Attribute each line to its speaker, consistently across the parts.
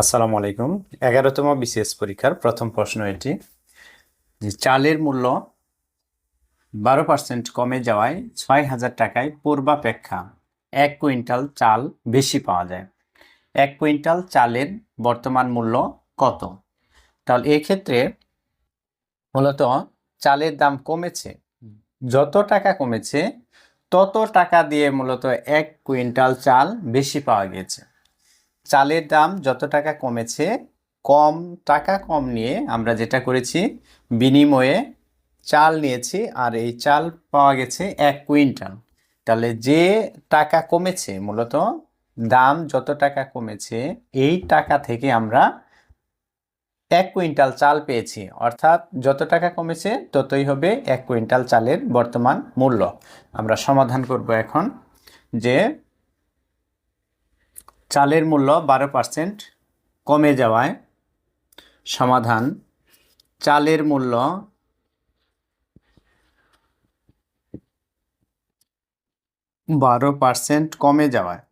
Speaker 1: আসসালামু আলাইকুম। এগারোতম বিসিএস পরীক্ষার প্রথম প্রশ্ন এটি। যে চালের মূল্য বারো পার্সেন্ট কমে যাওয়ায় ছয় হাজার টাকায় পূর্বাপেক্ষা এক কুইন্টাল চাল বেশি পাওয়া যায়। এক কুইন্টাল চালের বর্তমান মূল্য কত? তাহলে এক্ষেত্রে মূলত চালের দাম কমেছে, যত টাকা কমেছে, তত টাকা দিয়ে মূলত এক কুইন্টাল চাল বেশি পাওয়া গেছে চালের দাম যত টাকা কমেছে, কম, টাকা কম নিয়ে আমরা যেটা করেছি, বিনিময়ে চাল নিয়েছি আর এই চাল পাওয়া গেছে এক কুইন্টাল। তাহলে যে টাকা কমেছে, মূলত দাম যত টাকা কমেছে, এই টাকা থেকে আমরা এক কুইন্টাল চাল পেয়েছি। অর্থাৎ যত টাকা কমেছে, ততই হবে এক কুইন্টাল চালের বর্তমান মূল্য। আমরা সমাধান করব এখন যে চালের মূল্য বারো পার্সেন্ট কমে যাওয়ায় সমাধান। চালের মূল্য বারো পার্সেন্ট কমে যাওয়ায়।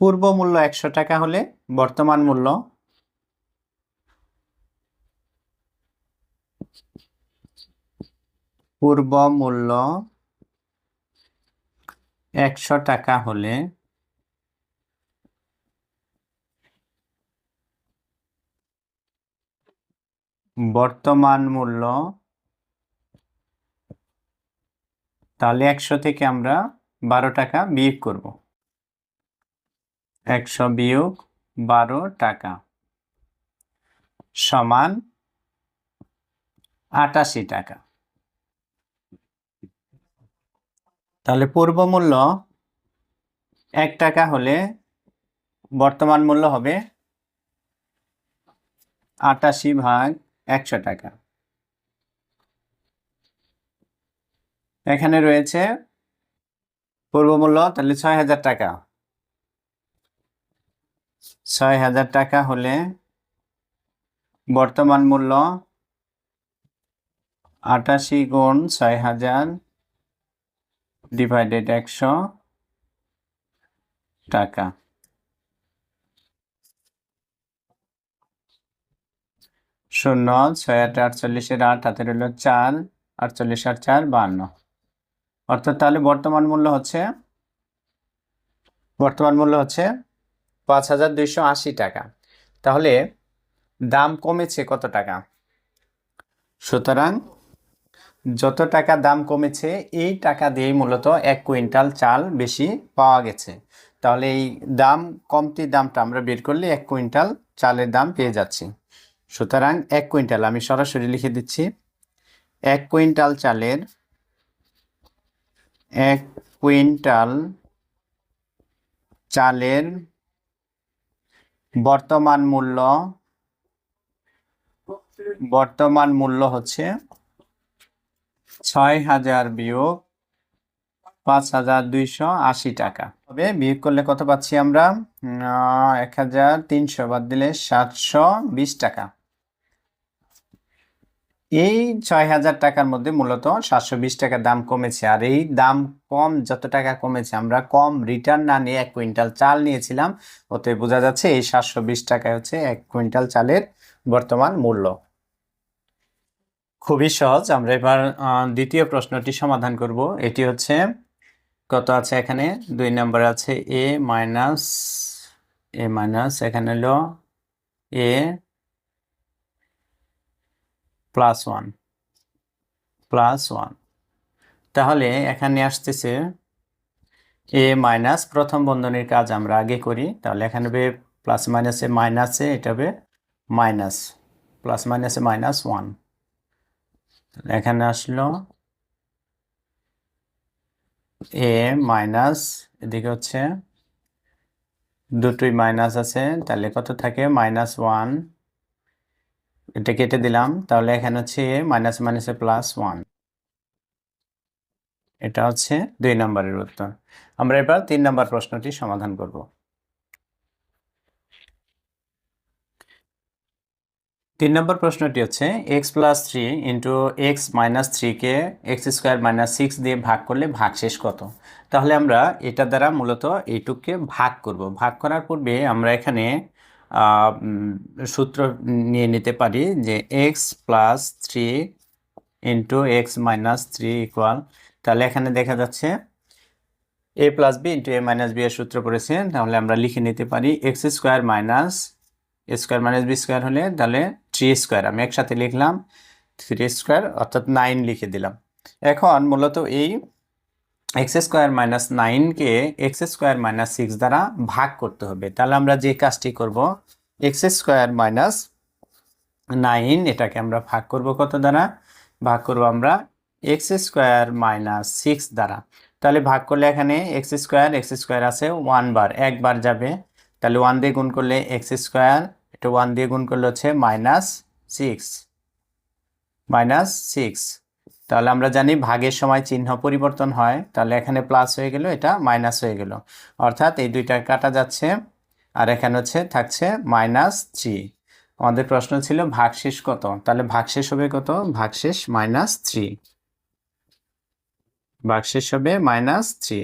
Speaker 1: পূর্ব মূল্য একশো টাকা হলে বর্তমান মূল্য পূর্ব মূল্য একশো টাকা হলে বর্তমান মূল্য, তাহলে একশো থেকে আমরা বারো টাকা বিয়োগ করব। একশো বিয়োগ বারো টাকা সমান আটাশি টাকা। তাহলে পূর্ব মূল্য এক টাকা হলে বর্তমান মূল্য হবে আটাশি ভাগ একশো টাকা। এখানে রয়েছে পূর্ব মূল্য, তাহলে ছয় হাজার টাকা। ছয় হাজার টাকা হলে বর্তমান মূল্য আটাশি গুণ ছয় হাজার ডিভাইডেড একশো টাকা। শূন্য, ছয়, আট, আটচল্লিশের আট হাতে রইল চার, আটচল্লিশ আট চার, বান্ন। অর্থাৎ তাহলে বর্তমান মূল্য হচ্ছে, বর্তমান মূল্য হচ্ছে পাঁচ হাজার দুইশো আশি টাকা। তাহলে দাম কমেছে কত টাকা? সুতরাং যত টাকা দাম কমেছে, এই টাকা দিয়েই মূলত এক কুইন্টাল চাল বেশি পাওয়া গেছে। তাহলে এই দাম, কমতি দামটা আমরা বের করলে এক কুইন্টাল চালের দাম পেয়ে যাচ্ছি। সুতরাং এক কুইন্টাল, আমি সরাসরি লিখে দিচ্ছি। এক কুইন্টাল চালের এক কুইন্টাল চালের বর্তমান মূল্য বর্তমান মূল্য হচ্ছে ছয় হাজার বিয়োগ পাঁচ হাজার দুইশো আশি টাকা। তবে বিয়োগ করলে কত পাচ্ছি আমরা? এক হাজার তিনশো বাদ দিলে সাতশো বিশ টাকা। এই ছয় হাজার টাকার মধ্যে মূলত সাতশো বিশ টাকা দাম কমেছে। আর এই দাম কম, যত টাকা কমেছে, আমরা কম রিটার্ন না নিয়ে এক কুইন্টাল চাল নিয়েছিলাম। ওতে বোঝা যাচ্ছে এই সাতশো বিশ টাকা হচ্ছে এক কুইন্টাল চালের বর্তমান মূল্য। খুবই সহজ। আমরা এবার দ্বিতীয় প্রশ্নটি সমাধান করব। এটি হচ্ছে, কত আছে এখানে? দুই নম্বর আছে এ মাইনাস এ মাইনাস এখানে হলো a plus one plus one তাহলে এখানে আসতেছে এ মাইনাস প্রথম বন্ধনীর কাজ আমরা আগে করি। তাহলে এখানে হবে প্লাস মাইনাসে মাইনাসে এটা হবে মাইনাস প্লাস মাইনাসে মাইনাস ওয়ান এখানে আসলো এ মাইনাস, এদিকে হচ্ছে দুটোই মাইনাস আছে, তাহলে কত থাকে? Minus one. এটা কেটে দিলাম, তাহলে এখানে হচ্ছে এ মাইনাস মাইনাসে প্লাস ওয়ান। এটা হচ্ছে দুই নম্বরের উত্তর। আমরা এবার তিন নম্বর প্রশ্নটি সমাধান করব। তিন নম্বর প্রশ্নটি হচ্ছে x plus three into x minus থ্রিকে x square minus six দিয়ে ভাগ করলে ভাগশেষ কত? তাহলে আমরা এটা দ্বারা মূলত এইটুককে ভাগ করব। ভাগ করার পূর্বে আমরা এখানে সূত্র নিয়ে নিতে পারি যে x plus three into x minus three equal তাহলে এখানে দেখা যাচ্ছে a plus b into a minus b এর সূত্র পড়েছে, তাহলে আমরা লিখে নিতে পারি x square minus square minus b square হলে তাহলে থ্রি স্কোয়ার, আমি একসাথে লিখলাম থ্রি স্কোয়ার, অর্থাৎ নাইন লিখে দিলাম। এখন মূলত এই এক্স স্কোয়ার মাইনাস নাইনকে এক্স স্কোয়ার মাইনাস সিক্স দ্বারা ভাগ করতে হবে। তাহলে আমরা যে কাজটি করব, এক্স স্কোয়ার মাইনাস নাইন এটাকে আমরা ভাগ করব কত দ্বারা? ভাগ করব আমরা এক্স স্কোয়ার মাইনাস সিক্স দ্বারা। তাহলে ভাগ করলে এখানে এক্স স্কোয়ার এক্স স্কোয়ার আছে ওয়ান বার একবার যাবে। তাহলে ওয়ান দিয়ে গুণ করলে এক্স স্কোয়ার এটা ওয়ান দিয়ে গুণ করলে হচ্ছে মাইনাস সিক্স মাইনাস সিক্স তাহলে আমরা জানি ভাগের সময় চিহ্ন পরিবর্তন হয়, তাহলে এখানে প্লাস হয়ে গেল, এটা মাইনাস হয়ে গেল। অর্থাৎ এই দুইটা কাটা যাচ্ছে, আর এখানে হচ্ছে থাকছে মাইনাস থ্রি আমাদের প্রশ্ন ছিল ভাগশেষ কত, তাহলে ভাগশেষ হবে কত? ভাগশেষ মাইনাস থ্রি ভাগশেষ হবে মাইনাস থ্রি